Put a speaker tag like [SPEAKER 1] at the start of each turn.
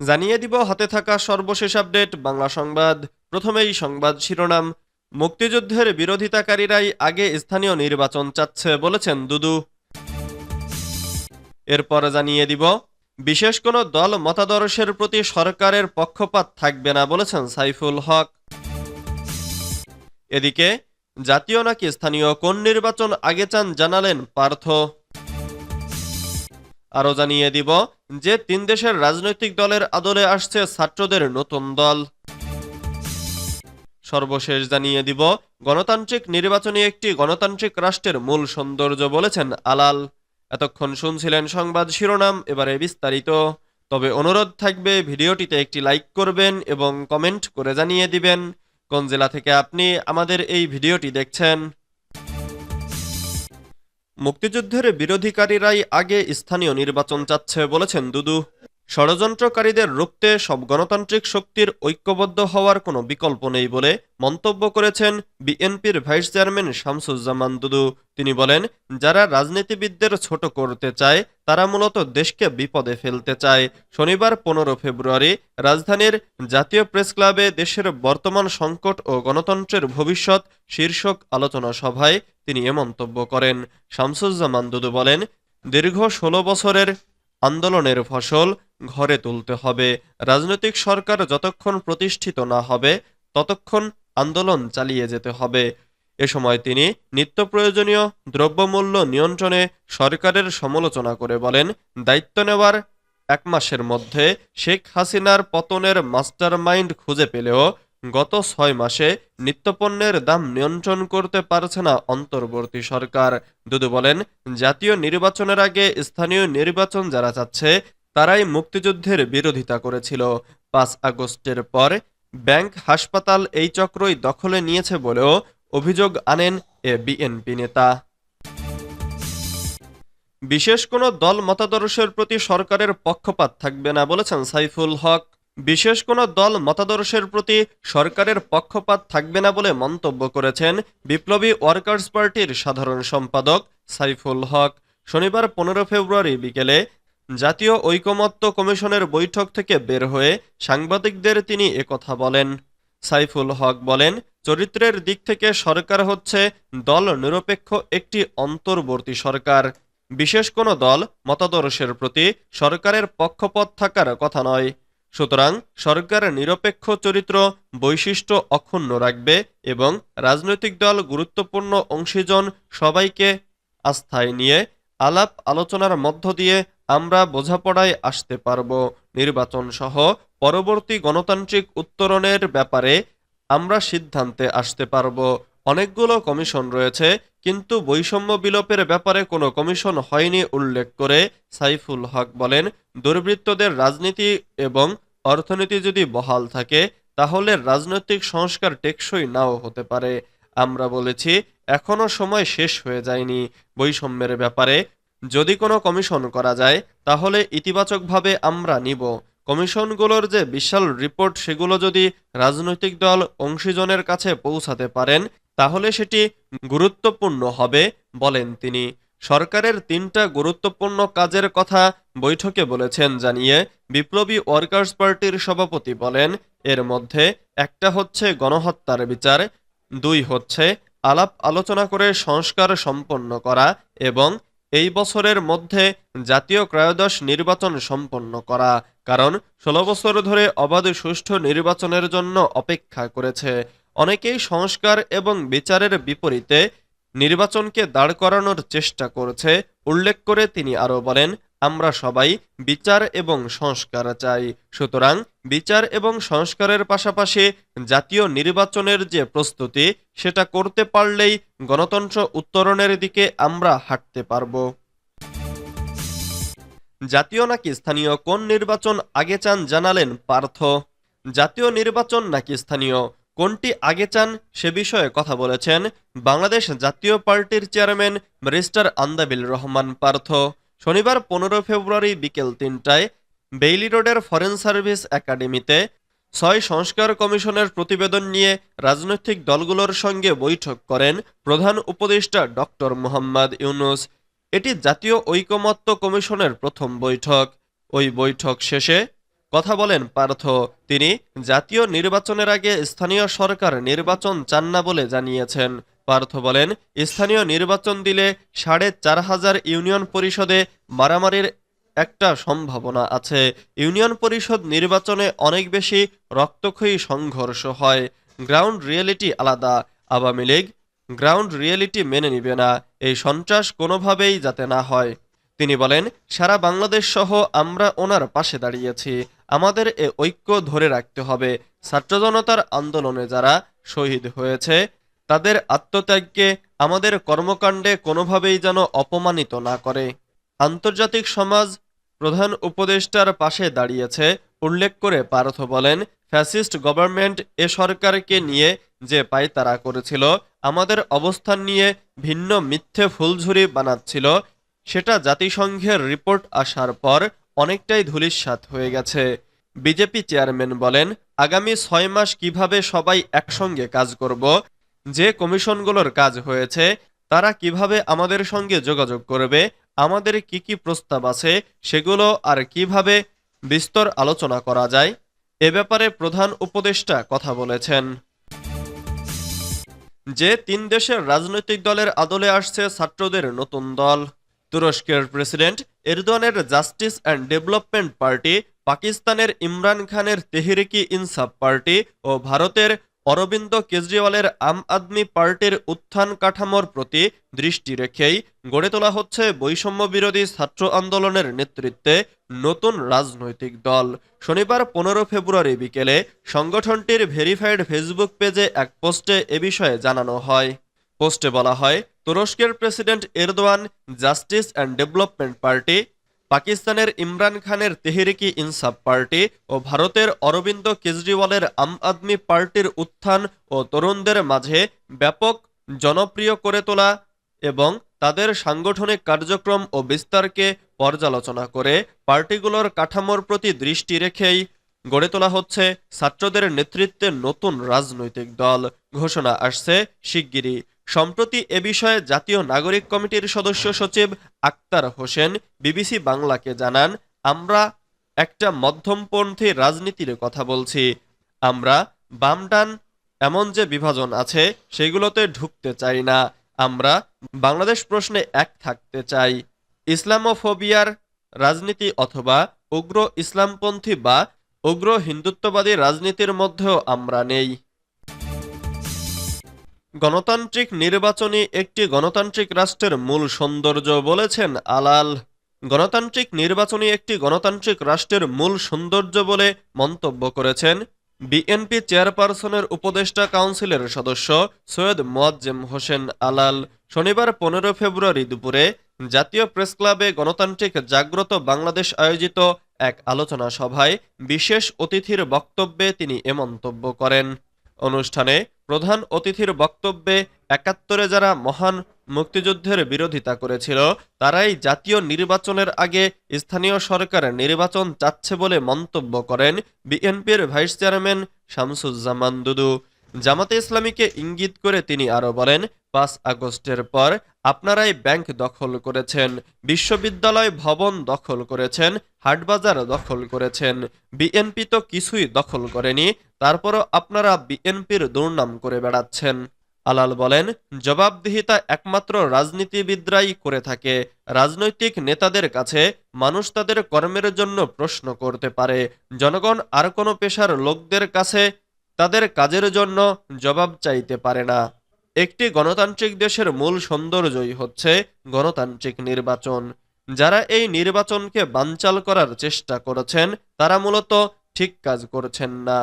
[SPEAKER 1] জানিয়ে দিব হাতে থাকা সর্বশেষ আপডেট, বাংলা সংবাদ। প্রথমেই সংবাদ শিরোনাম। মুক্তিযুদ্ধের বিরোধিতাকারীরাই আগে স্থানীয় নির্বাচন চাচ্ছে বলেছেন দুদু। এরপর জানিয়ে দিব, বিশেষ কোনো দল মতাদর্শের প্রতি সরকারের পক্ষপাত থাকবে না বলেছেন সাইফুল হক। এদিকে, জাতীয় নাকি স্থানীয় কোন নির্বাচন আগে চান জানালেন পার্থ। আরও জানিয়ে দিব যে তিন দেশের রাজনৈতিক দলের আদলে আসছে ছাত্রদের নতুন দল। সর্বশেষ জানিয়ে দিব, গণতান্ত্রিক নির্বাচনী একটি গণতান্ত্রিক রাষ্ট্রের মূল সৌন্দর্য বলেছেন আলাল। এতক্ষণ শুনছিলেন সংবাদ শিরোনাম, এবারে বিস্তারিত। তবে অনুরোধ থাকবে, ভিডিওটিতে একটি লাইক করবেন এবং কমেন্ট করে জানিয়ে দিবেন। কোন জেলা থেকে আপনি আমাদের এই ভিডিওটি দেখছেন? মুক্তিযুদ্ধের বিরোধীকারীরাই আগে স্থানীয় নির্বাচন চাচ্ছে বলেছেন দুদু। ষড়যন্ত্রকারীদের রুখতে সব গণতান্ত্রিক শক্তির ঐক্যবদ্ধ হওয়ার কোনো বিকল্প নেই বলে মন্তব্য করেছেন বিএনপির ভাইস চেয়ারম্যান শামসুজ্জামান দুদু। তিনি বলেন, যারা রাজনীতিবিদদের ছোট করতে চায়, তারা মূলত দেশকে বিপদে ফেলতে চায়। শনিবার পনেরো ফেব্রুয়ারি রাজধানীর জাতীয় প্রেস ক্লাবে দেশের বর্তমান সংকট ও গণতন্ত্রের ভবিষ্যৎ শীর্ষক আলোচনা সভায় তিনি এ মন্তব্য করেন। শামসুজ্জামান দুদু বলেন, দীর্ঘ ষোলো বছরের আন্দোলনের ফসল ঘরে তুলতে হবে। রাজনৈতিক সরকার যতক্ষণ প্রতিষ্ঠিত না হবে, ততক্ষণ আন্দোলন চালিয়ে যেতে হবে। এ সময় তিনি নিত্য প্রয়োজনীয় দ্রব্যমূল্য নিয়ন্ত্রণে সরকারের সমালোচনা করে বলেন, দায়িত্ব নেওয়ার এক মাসের মধ্যে শেখ হাসিনার পতনের মাস্টারমাইন্ড খুঁজে পেলেও গত ছয় মাসে নিত্যপণ্যের দাম নিয়ন্ত্রণ করতে পারছে না অন্তর্বর্তী সরকার। দুদু বলেন, জাতীয় নির্বাচনের আগে স্থানীয় নির্বাচন যারা চাচ্ছে তারাই মুক্তিযুদ্ধের বিরোধিতা করেছিল। পাঁচ আগস্টের পর ব্যাংক হাসপাতাল এই চক্রই দখলে নিয়েছে বলেও অভিযোগ আনেন এ বিএনপি নেতা। বিশেষ কোনো দল মতাদর্শের প্রতি সরকারের পক্ষপাত থাকবে না বলেছেন সাইফুল হক। বিশেষ কোনো দল মতাদর্শের প্রতি সরকারের পক্ষপাত থাকবে না বলে মন্তব্য করেছেন বিপ্লবী ওয়ার্কার্স পার্টির সাধারণ সম্পাদক সাইফুল হক। শনিবার পনেরো ফেব্রুয়ারি বিকেলে জাতীয় ঐকমত্য কমিশনের বৈঠক থেকে বের হয়ে সাংবাদিকদের তিনি একথা বলেন। সাইফুল হক বলেন, চরিত্রের দিক থেকে সরকার হচ্ছে দল নিরপেক্ষ একটি অন্তর্বর্তী সরকার। বিশেষ কোনো দল মতাদর্শের প্রতি সরকারের পক্ষপথ থাকার কথা নয়। সুতরাং সরকার নিরপেক্ষ চরিত্র বৈশিষ্ট্য অক্ষুণ্ণ রাখবে এবং রাজনৈতিক দল গুরুত্বপূর্ণ অংশীজন সবাইকে আস্থায় নিয়ে আলাপ আলোচনার মধ্য দিয়ে আমরা বোঝাপড়ায় আসতে পারব। নির্বাচন সহ পরবর্তী গণতান্ত্রিক উত্তরণের ব্যাপারে আমরা সিদ্ধান্তে আসতে পারব। অনেকগুলো কমিশন রয়েছে, কিন্তু বৈষম্য বিলোপের ব্যাপারে কোনো কমিশন হয়নি উল্লেখ করে সাইফুল হক বলেন, দুর্বৃত্তদের রাজনীতি এবং অর্থনীতি যদি বহাল থাকে, তাহলে রাজনৈতিক সংস্কার টেকসই নাও হতে পারে। আমরা বলেছি, এখনও সময় শেষ হয়ে যায়নি। বৈষম্যের ব্যাপারে যদি কোনো কমিশন করা যায়, তাহলে ইতিবাচকভাবে আমরা নিব। কমিশনগুলোর যে বিশাল রিপোর্ট, সেগুলো যদি রাজনৈতিক দল অংশীজনের কাছে পৌঁছাতে পারেন, তাহলে সেটি গুরুত্বপূর্ণ হবে, বলেন তিনি। সরকারের তিনটা গুরুত্বপূর্ণ কাজের কথা বৈঠকে বলেছেন জানিয়ে বিপ্লবী ওয়ার্কার্স পার্টির সভাপতি বলেন, এর মধ্যে একটা হচ্ছে গণহত্যার বিচার, দুই হচ্ছে আলাপ আলোচনা করে সংস্কার সম্পন্ন করা এবং এই বছরের মধ্যে জাতীয় ক্রয়োদশ নির্বাচন সম্পন্ন করা, কারণ ষোলো বছর ধরে অবাধ সুষ্ঠু নির্বাচনের জন্য অপেক্ষা করেছে। অনেকেই সংস্কার এবং বিচারের বিপরীতে নির্বাচনকে দাঁড় করানোর চেষ্টা করছে, উল্লেখ করে তিনি আরও বলেন আমরা সবাই বিচার এবং সংস্কার চাই। সুতরাং বিচার এবং সংস্কারের পাশাপাশি জাতীয় নির্বাচনের যে প্রস্তুতি, সেটা করতে পারলেই গণতন্ত্র উত্তরণের দিকে আমরা হাঁটতে পারব। জাতীয় নাকি স্থানীয়? কোন নির্বাচন আগে চান জানালেন পার্থ। জাতীয় নির্বাচন নাকি স্থানীয়? কোনটি আগে চান সে বিষয়ে কথা বলেছেন বাংলাদেশ জাতীয় পার্টির চেয়ারম্যান ব্যারিস্টার আন্দাবিল রহমান পার্থ। শনিবার পনেরো ফেব্রুয়ারি বিকেল তিনটায় বেইলি রোডের ফরেন সার্ভিস একাডেমিতে ছয় সংস্কার কমিশনের প্রতিবেদন নিয়ে রাজনৈতিক দলগুলোর সঙ্গে বৈঠক করেন প্রধান উপদেষ্টা ডক্টর মোহাম্মদ ইউনুস। এটি জাতীয় ঐকমত্য কমিশনের প্রথম বৈঠক। ওই বৈঠক শেষে কথা বলেন পার্থ। তিনি জাতীয় নির্বাচনের আগে স্থানীয় সরকার নির্বাচন চান না বলে জানিয়েছেন। পার্থ বলেন, স্থানীয় নির্বাচন দিলে সাড়ে চার হাজার ইউনিয়ন পরিষদে মারামারির একটা সম্ভাবনা আছে। ইউনিয়ন পরিষদ নির্বাচনে অনেক বেশি রক্তক্ষয়ী সংঘর্ষ হয়। গ্রাউন্ড রিয়েলিটি আলাদা। আওয়ামী লীগ গ্রাউন্ড রিয়েলিটি মেনে নিবে না। এই সন্ত্রাস কোনোভাবেই যাতে না হয়। তিনি বলেন, সারা বাংলাদেশ সহ আমরা ওনার পাশে দাঁড়িয়েছি। আমাদের এ ঐক্য ধরে রাখতে হবে। ছাত্র জনতার আন্দোলনে যারা শহীদ হয়েছে, তাদের আত্মত্যাগকে আমাদের কর্মকাণ্ডে কোনোভাবেই যেন অপমানিত না করে। আন্তর্জাতিক সমাজ প্রধান উপদেষ্টার পাশে দাঁড়িয়েছে, উল্লেখ করে পার্থ বলেন, ফ্যাসিস্ট গভর্নমেন্ট এ সরকারকে নিয়ে যে পায়তারা করেছিল, আমাদের অবস্থান নিয়ে ভিন্ন মিথ্যে ফুলঝুরি বানাচ্ছিল সেটা জাতিসংঘের রিপোর্ট আসার পর অনেকটাই ধূলিসাৎ হয়ে গেছে। বিজেপি চেয়ারম্যান বলেন, আগামী ছয় মাস কীভাবে সবাই একসঙ্গে কাজ করব, যে কমিশনগুলোর কাজ হয়েছে, তারা কীভাবে আমাদের সঙ্গে যোগাযোগ করবে, আমাদের কি কি প্রস্তাব আছে, সেগুলো আর কীভাবে বিস্তর আলোচনা করা যায়, এ ব্যাপারে প্রধান উপদেষ্টা কথা বলেছেন। যে তিন দেশের রাজনৈতিক দলের আদলে আসছে ছাত্রদের নতুন দল। তুরস্কের প্রেসিডেন্ট এরদোয়ানের জাস্টিস অ্যান্ড ডেভেলপমেন্ট পার্টি, পাকিস্তানের ইমরান খানের তেহরিকি ইনসাফ পার্টি ও ভারতের অরবিন্দ কেজরিওয়ালের আম আদমি পার্টির উত্থান কাঠামোর প্রতি দৃষ্টি রেখেই গড়ে তোলা হচ্ছে বৈষম্য বিরোধী ছাত্র আন্দোলনের নেতৃত্বে নতুন রাজনৈতিক দল। শনিবার পনেরো ফেব্রুয়ারি বিকেলে সংগঠনটির ভেরিফাইড ফেসবুক পেজে এক পোস্টে এ বিষয়ে জানানো হয়। পোস্টে বলা হয় তুরস্কের president Erdogan justice and development party, পাকিস্তানের ইমরান খানের তেহরিকি ইনসাফ পার্টি ও ভারতের অরবিন্দ কেজরিওয়ালের আম আদমি পার্টির উত্থান ও তরুণদের মাঝে ব্যাপক জনপ্রিয় করে তোলা এবং তাদের সাংগঠনিক কার্যক্রম ও বিস্তারকে পর্যালোচনা করে পার্টিগুলোর কাঠামোর প্রতি দৃষ্টি রেখেই গড়ে তোলা হচ্ছে ছাত্রদের নেতৃত্বে নতুন রাজনৈতিক দল। ঘোষণা আসছে শিগগিরই। সম্প্রতি এ বিষয়ে জাতীয় নাগরিক কমিটির সদস্য সচিব আক্তার হোসেন বিবিসি বাংলাকে জানান, আমরা একটা মধ্যমপন্থী রাজনীতির কথা বলছি। আমরা বাম ডান এমন যে বিভাজন আছে, সেগুলোতে ঢুকতে চাই না। আমরা বাংলাদেশ প্রশ্নে এক থাকতে চাই। ইসলামোফোবিয়ার রাজনীতি অথবা উগ্র ইসলামপন্থী বা উগ্র হিন্দুত্ববাদী রাজনীতির মধ্যেও আমরা নেই। গণতান্ত্রিক নির্বাচনই একটি গণতান্ত্রিক রাষ্ট্রের মূল সৌন্দর্য বলেছেন আলাল। গণতান্ত্রিক নির্বাচনই একটি গণতান্ত্রিক রাষ্ট্রের মূল সৌন্দর্য বলে মন্তব্য করেছেন বিএনপি চেয়ারপারসনের উপদেষ্টা কাউন্সিলের সদস্য সৈয়দ মোয়াজ্জেম হোসেন আলাল। শনিবার পনেরো ফেব্রুয়ারি দুপুরে জাতীয় প্রেস ক্লাবে গণতান্ত্রিক জাগ্রত বাংলাদেশ আয়োজিত এক আলোচনা সভায় বিশেষ অতিথির বক্তব্যে তিনি এ মন্তব্য করেন। অনুষ্ঠানে প্রধান অতিথির বক্তব্যে একাত্তরে যারা মহান মুক্তিযুদ্ধের বিরোধিতা করেছিল, তারাই জাতীয় নির্বাচনের আগে স্থানীয় সরকার নির্বাচন চাচ্ছে বলে মন্তব্য করেন বিএনপির ভাইস চেয়ারম্যান শামসুজ্জামান দুদু। জামাতে ইসলামীকে ইঙ্গিত করে তিনি আরও বলেন, পাঁচ আগস্টের পর আপনারাই ব্যাংক দখল করেছেন, বিশ্ববিদ্যালয় ভবন দখল করেছেন, হাটবাজার দখল করেছেন, বিএনপি তো কিছুই দখল করেনি, তারপরও আপনারা বিএনপির দুর্নাম করে বেড়াচ্ছেন। আলাল বলেন, জবাবদিহিতা একমাত্র রাজনীতিবিদরাই করে থাকে, রাজনৈতিক নেতাদের কাছে মানুষ তাদের কর্মের জন্য প্রশ্ন করতে পারে, জনগণ আর কোনো পেশার লোকদের কাছে তাদের কাজের জন্য জবাব চাইতে পারে না। একটি গণতান্ত্রিক দেশের মূল সৌন্দর্যই হচ্ছে গণতান্ত্রিক নির্বাচন। যারা এই নির্বাচনকে বানচাল করার চেষ্টা করেছেন, তারা মূলত ঠিক কাজ করছেন না।